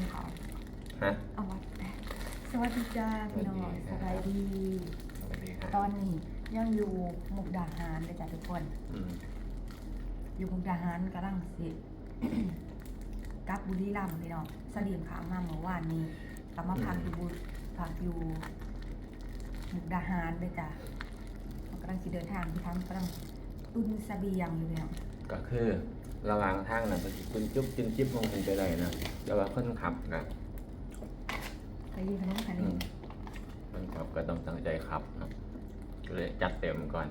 านเขาฮะอาวัสวัสดีจ้าพี่น้องสบายดีตอนนี้ยังอยู่มุกดาหารเลยจ้ะทุกคนอยู่มุกดาหารกำลังสิ กลับบุรีรัมย์พี่น้องสดีมขางมาเมื่อวานนี้กลับมาพักอยู่บุพักอยู่มุกดาหารเลยจ้ะกำลังสิเดินทางที่ทั้งกำลังตุนเสบียงอยู่พี่น้องก็คือ ระหว่างทางนะก็สิคุณจุ๊บจิ้มจิ๊บลงมันไปได้นะแต่ว่าคนขับนะไปยืนขนมคันอืนี้มคนขับก็ต้องตั้งใจขับนะก็เลยจัดเต็มก่อน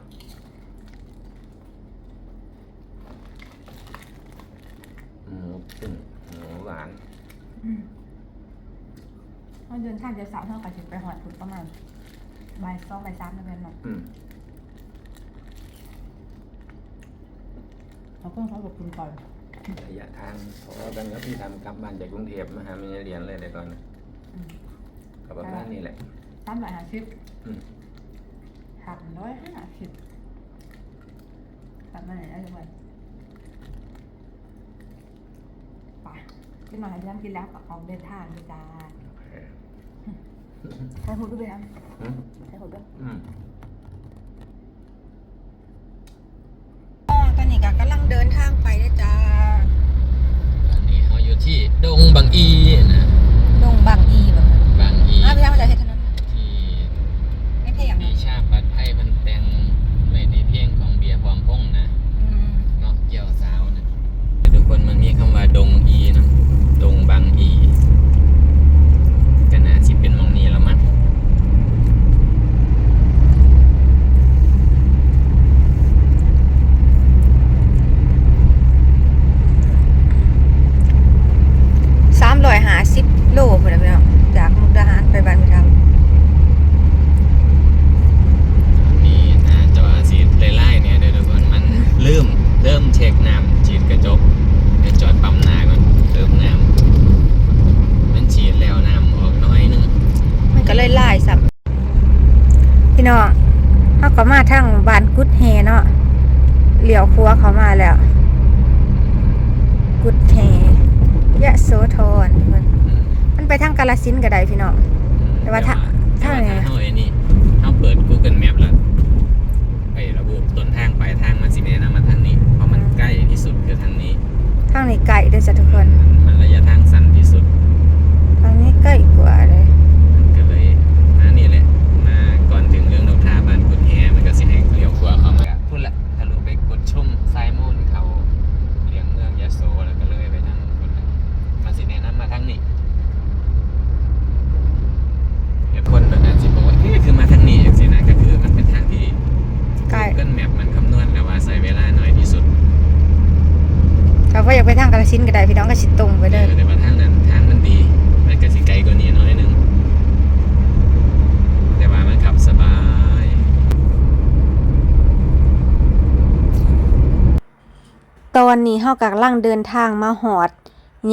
หมูปิ้งหมูหวาน อืมเราเดินทางจะสาวเท่ากับถึงไปหอดถึงประมาณบ่ายสองบ่ายสามนะเพื่อนเนาะอืม เราต้องเขากับคุณก่อนระยะทางเพราะว่าตอนนี้พี่ทำกลับบ้านจากกรุงเทพมาหาไม่ได้เรียนเลยเดี๋ยวก่อนนะอืมกับบ้านนี่แหละสามร้อยห้าสิบอืม หักร้อยห้าสิบกลับมาไหนได้ทุกวันไปกินหน่อยเรื่องกินแล้วก็ออกเดินทางเลยจ้าโอเคใช้หูด้วยนะอืมใช้หูด้วย อืม อ๋อตอนนี้ก็กำลังเดินทางไป นะจ้าตอนนี้เราอยู่ที่ดงบางอีนะลงบางอีแบบบางอีอ้าวพี่ทำมาจากเฮ็ดถนนที่ไม่เพลงมีชาติปัดไพ่พันแต่งไว้ในเพลงของเบียร์พร้อมพงษ์นะอืมเนาะเกี่ยวสาวนะทุกคนมันมีคำว่าดงอีเนาะดงบางอีก็น่าสิเป็นหมองนี้แล้วมั้ง สามร้อยห้าสิบโลพอแล้วพี่น้องจากมุกดาหารไปบ้านพี่ทำ นี่นะจออาซีไล่ๆเนี่ยเดี๋ยวทุกคนมันลืมเริ่มเช็คน้ำฉีดกระจกไปจอดปั๊มนาก่อนเติมน้ำมันฉีดแล้วน้ำออกน้อยหนึง มันก็ เลยไล่สับพี่น้องเขาก็มาทางบ้านกุดแฮเนาะเหลียวครัวเขามาแล้ว กุดแฮยะโสธรเพิ่นมันไปทางกาลสินธุ์ก็ได้พี่น้องแต่ว่าถ้าถ้าถ้าไงเท่าไอ้นี่เท่าเปิด Google Map แล้วไประบุต้นทางปลายทางมันสิแนะนำมาทางนี้เพราะมันใกล้ที่สุดคือทางนี้ทางนี้ไกลเด้วยจ้ะทุกคน มันระยะทางสั้นที่สุด ทางนี้ใกล้กว่าเลย มันก็เลยมานี่แหละ มาก่อนถึงเรื่องนกทาบ้านกุดแฮมันก็สิให้เลี้ยวขวาเข้ามาพูดละทะลุไปกุดชุ่มซ้ายมูนเขาเลียงเมืองยะโสแล้วก็เลยไปทางกุดละมันสิแนะนำมาทางนี้เดี๋ยวคนแบบนั้นสิบอกว่าเอ๊ะคือมาทางนี้อย่างสินะก็คือมันเป็นทางที่ ใกล้ Google Map มันคำนวณแล้วว่าใช้เวลาน้อยที่สุด เรา ก็อยากไปทางกาลสินก็ได้พี่น้องก็สิตรงไปเลยแต่ว่าทางนั้นทางมันดี มันก็สิไกลกว่านี้น้อยนึงแต่ว่ามันขับสบาย ตอนนี้เฮากำลังเดินทางมาหอด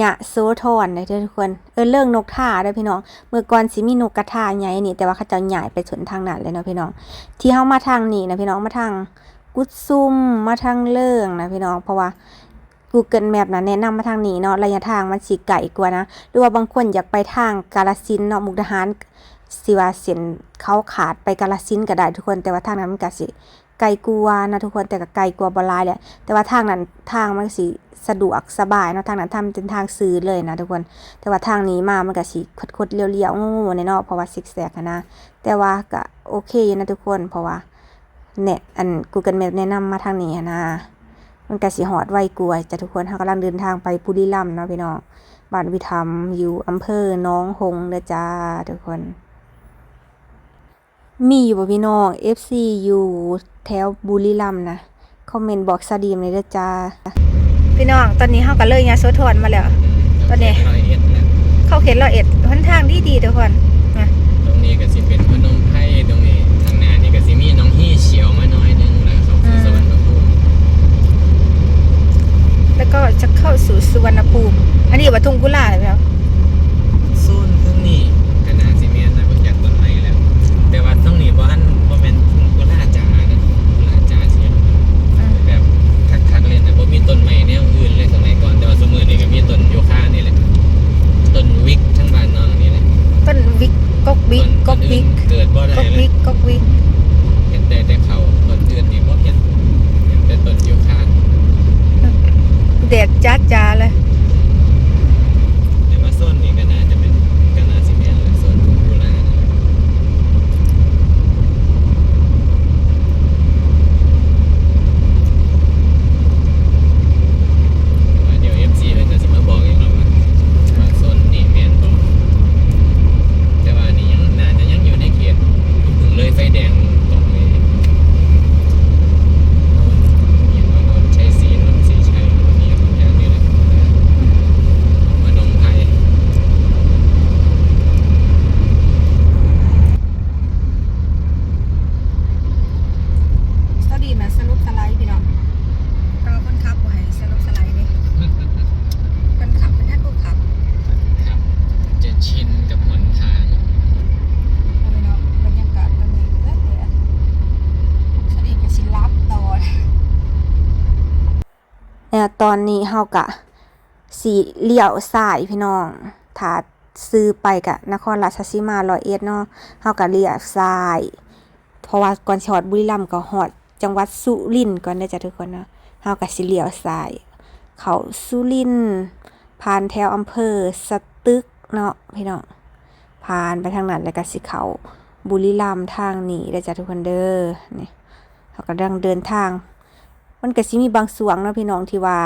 ยะโสธรนนะทุกคนเออเรื่องนกท่าเด้อพี่น้อง เมื่อก่อนสิมีนกกระทาใหญ่นี่แต่ว่าเขาจะใหญ่ไปสวนทางนั้นเลยเนาะพี่น้อง ที่เฮามาทางนี้นะพี่น้องมาทางกุดซุมมาทางเลิงนะพี่น้องเพราะว่า Google Map นะแนะนำมาทางนี้เนาะระยะทางมันสิไกลกว่านะหรือว่าบางคนอยากไปทางกาฬสินเนาะมุกดาหารสิว่าเส้นเขาขาดไปกาฬสินก็ได้ทุกคนแต่ว่าทางนั้นมันก็สิไกลกว่านะทุกคนแต่ก็ไกลกว่าบลายแหละแต่ว่าทางนั้นทางมันสิสะดวกสบายเนาะทางนั้นทำเป็นทางซื้อเลยนะทุกคน แต่ว่าทางนี้มามันก็สิคดๆเลี้ยวๆงูๆเนี่ยเนาะเพราะว่าซิกแซกนะแต่ว่าก็โอเคอยู่นะทุกคนเพราะว่าเน็ตอัน Google Map แนะนำมาทางนี้นะ มันก็สิฮอดไวกว่าจ้ะทุกคนเฮากำลังเดินทางไปบุรีรัมย์เนาะพี่น้องบ้านวิธรรมอยู่อำเภอหน้องหงส์เด้อจ้าทุกคน มีอยู่บ่พี่น้อง FC อยู่แถวบุรีรัมย์นะคอมเมนต์บอกสดีมเลยเด้อจ้าพี่น้องตอนนี้เฮาก็เลยยาโสธรมาแล้ว ตอนนี้ยเข้าเขตร้อยเอ็ดหนทางดีดีทุกคน อยู่ปทุมกุหลาบแล้วซูนทั้นี่ขนาดสิเมียนนะผมอยากต้นไม้แล้ว แต่ว่าต้องนี้บ้านบ่แม่นทุ่งกุหลาบจ้านะกุลาจ้าเชียวแบบคักๆเลยนะบ่มีต้นไม้แนวอื่นเลยสมัยก่อนแต่ว่าสมัยนี้ก็มีต้นโยคะนี่แหละต้นวิกทั้งบ้านนองนี่แหละต้นวิกก็วิกก็วิกเกิดบ่ได้ก๊อกวิกก็วิกเห็นแต่แต่เขาต้นเดือนนี่บ่เห็นเห็นแต่ต้นโยค่แดดจ้าๆเลย ตอนนี้เฮากะสีเลี้ยวซ้ายพี่น้องถ้าซื้อไปกะนครราชสีมาร้อยเอ็ดเนาะเฮากะเลี้ยวซ้าย เพราะว่าก่อนสิฮอดบุรีรัมย์ก็ฮอด จังหวัดสุรินทร์ก่อนเด้จ้ะทุกคนเนาะเฮาก็สิเลี้ยวซ้าย เขาสุรินทร์ผ่านแถวอำเภอสตึกเนาะพี่น้องผ่านไปทางนั้นแล้วก็สิเขาบุรีรัมย์ทางนี้เด้จ้ะทุกคนเด้อนี่เฮาก็กำลังเดินทาง มันก็สิมีบางส่วงเนาะพี่น้องที่ว่า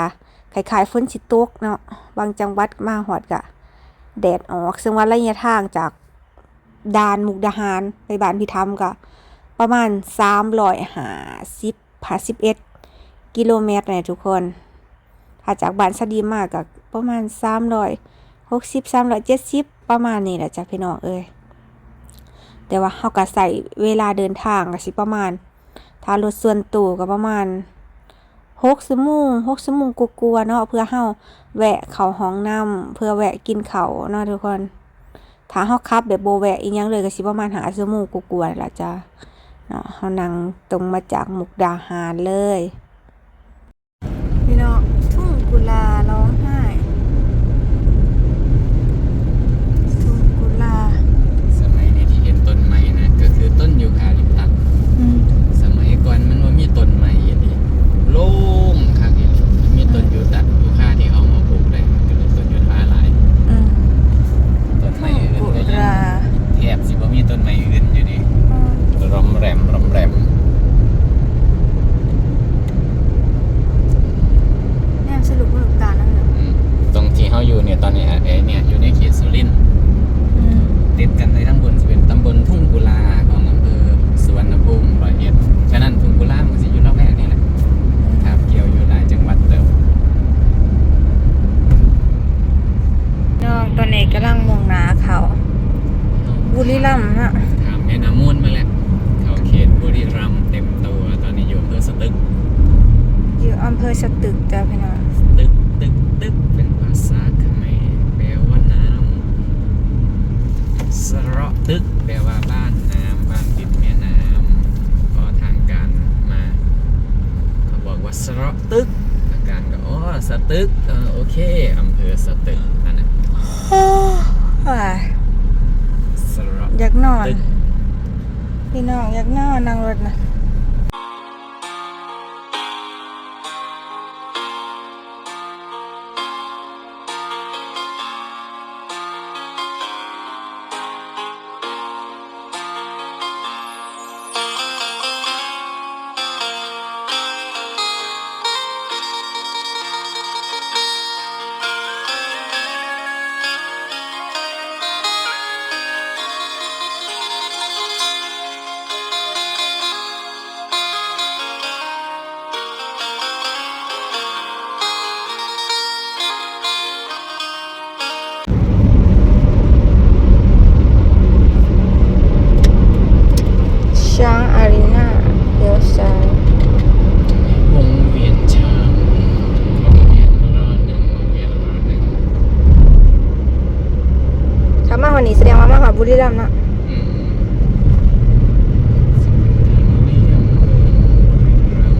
คล้ายๆฝนสิตกเนาะบางจังหวัดมาฮอดก็แดดออกซึ่งว่าระยะทางจากด่านมุกดาหารไปบ้านพี่ธรรมก็ประมาณสามร้อยหาสิบหาสิบเอ็ดกิโลเมตรเนี่ยทุกคนถ้าจากบ้านสะดีมากก็ประมาณสามร้อยหกสิบสามร้อยเจ็ดสิบประมาณนี้แหละจ้ะพี่น้องเอ้ยแต่ว่าเขาก็ใส่เวลาเดินทางก็สิประมาณ ถ้ารถส่วนตัวก็ประมาณ หกสมุงหกสมุงกลัวๆเนาะเพื่อเฮาแวะเขาห้องน้ำเพื่อแวะกินเขาเนาะทุกคน ถ้าเฮาขับแบบโบแวะอีกยังเลยก็สิประมาณหาสมุงกลัวๆล่ะจ้ะเนาะเขานั่งตรงมาจากมุกดาหารเลยพี่น้องทุ่งกุลาร้องไห้ ทุ่งกุลา สมัยนี้ที่เห็นต้นไม้นะก็คือต้นยูคาลิปตัส อืม สมัยก่อนมันว่ามีต้นไม้อย่างนี้โล่งคักอีหลีมีต้นยูตัดยูคาที่เอามาปลูกได้มันก็เลยต้นยูคาหลาย อืม ต้นไม้ ทุ่ง อื่น กุ ก็ยัง ลา แทบสิบ่มีต้นไม้อื่นอยู่นี่ อืม รอมแรมรอมแรม แนมสรุปว่าลูกตาลนั่นเหรอ อืมตรงที่เฮาอยู่เนี่ยตอนนี้อะเอ้เนี่ยอยู่ในเขตสุรินทร์ อืม ติดกันในทั้งบนจะเป็นตำบลทุ่งกุลาของอำเภอสุวรรณภูมิร้อยเอ็ดฉะนั้นทุ่งกุลามันสิอยู่รอบแรกนี่แหละครับเกี่ยวอยู่หลายจังหวัดเติม น้อง ตอนนี้กำลังมองหนาเขาบุรีรัมย์นะถามแม่น้ำมูลมาแล้วเขาเขตบุรีรัมย์เต็มตัว ตอนนี้อยู่อำเภอสตึก อยู่อำเภอสตึกจ้ะพี่น้องตึกตึกตึกเป็นภาษาเขมรแปลว่าน้ำสระตึกแปลว่าบ้านน้ำบ้านติดแม่น้ำพอทางการมา เขาบอกว่าสระตึกทางการก็อ๋อสตึกเออโอเคอำเภอสตึก อยากนอนตึกพี่น้องอยากนอนนั่งรถนะ ว่ามาหาบุรีรัมย์เนาะ อืมสมุทรบุรีอำเภอบุรีรัมย์ใหญ่มากก็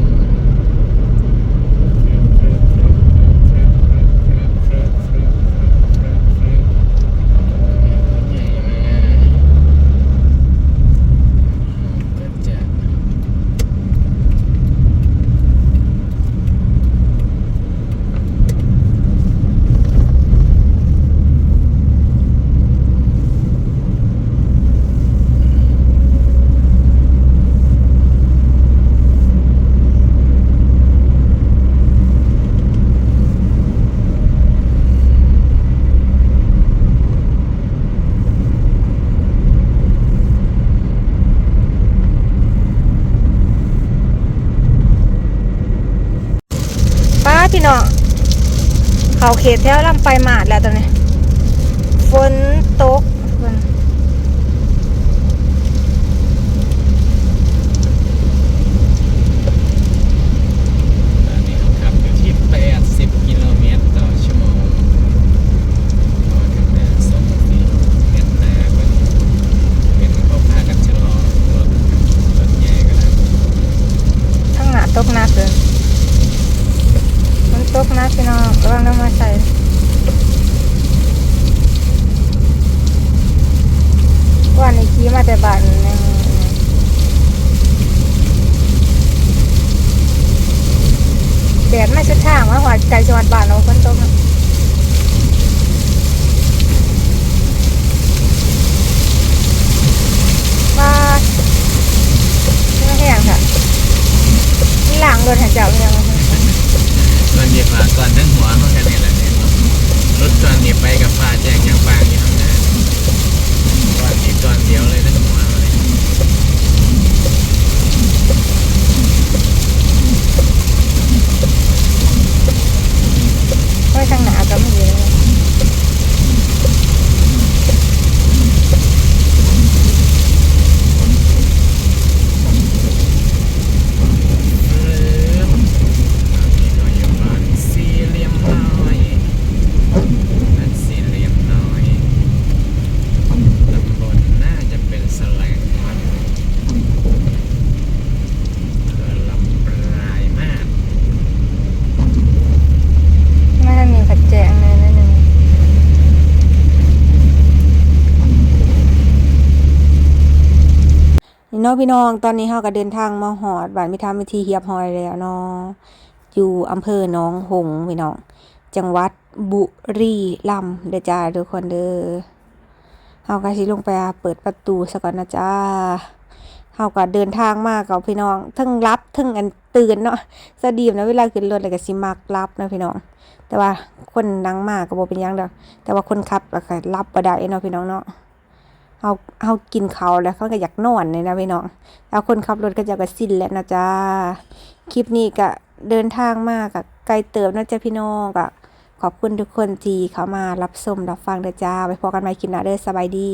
จะ เพี่น้องเขาเขตแถวลำไปหมาดแล้วตอนนี้ ฝนตกเพิ่น ตอนนี้เราขับอยู่ที่ 80 กิโลเมตรต่อชั่วโมงพอถึงหน้าสองกิโลเมตรหน้าเป็นเป็นเขาพากันชะลอรถรถใหญ่ก็ได้ ทั้งหนาตกหนักเลยมันตกหนักพี่น้องระวังน้ำมาใส่ว่าในขี่มาแต่บ้านนึงแดดไม่ชุดทางมาหัวใจจังหวัดบ้านเราฝนตกนะมาไม่แห้งค่ะนี่หลังรถหันเจ้าเนี่ยมัน ก่อนเหยียบมาก่อนทั้งหัวเขาแค่นี้แหละเนี่ยรถก่อนเหยียบไปกับฟ้าแจ้งยังบางอยู่ข้างหน้าก่อนเหยียบก่อนเดียวเลยทั้งหัวเลย ไว้ทางหนาก็ไม่เยอะ เริ่มนี่ก็อยู่บ้านสี่เหลี่ยมน้อยบ้านสี่เหลี่ยมน้อยตำบลน่าจะเป็นแสลงมันเออลำปลายมาก ไม่ได้มีขัดแจงเลยนั่นนึง นี่เน้องพี่น้องตอนนี้เฮาก็เดินทางมาหอดบ้านมิทามวิธีเฮียบฮอยแล้วเนาะอยู่อำเภอหนองหงพี่น้องจังหวัดบุรีรัมย์เด้อจ้าทุกคนเด้อเฮาก็สิลงไปเปิดประตูซะก่อนนะจ้าเฮาก็เดินทางมากับพี่น้องทั้งรับทั้งอันตื่นเนาะสดีมนะเวลาขึ้นรถแล้วก็สิมักรับนะพี่น้อง แต่ว่าคนนั่งมาก็บ่เป็นหยังดอกแต่ว่าคนขับก็รับบ่ได้เนาะพี่น้องเนาะ เฮาเฮากินเขาแล้วเขาก็อยากนอนเลยนะพี่น้องแล้วคนขับรถก็จะกระสิ้นแล้วนะจ๊ะคลิปนี้ก็เดินทางมาก็ไกลเติบนะจ๊ะพี่น้องก็ขอบคุณทุกคนที่เข้ามารับชมรับฟังเด้อจ้าไปพบกันใหม่คลิปหน้าเด้อสบายดี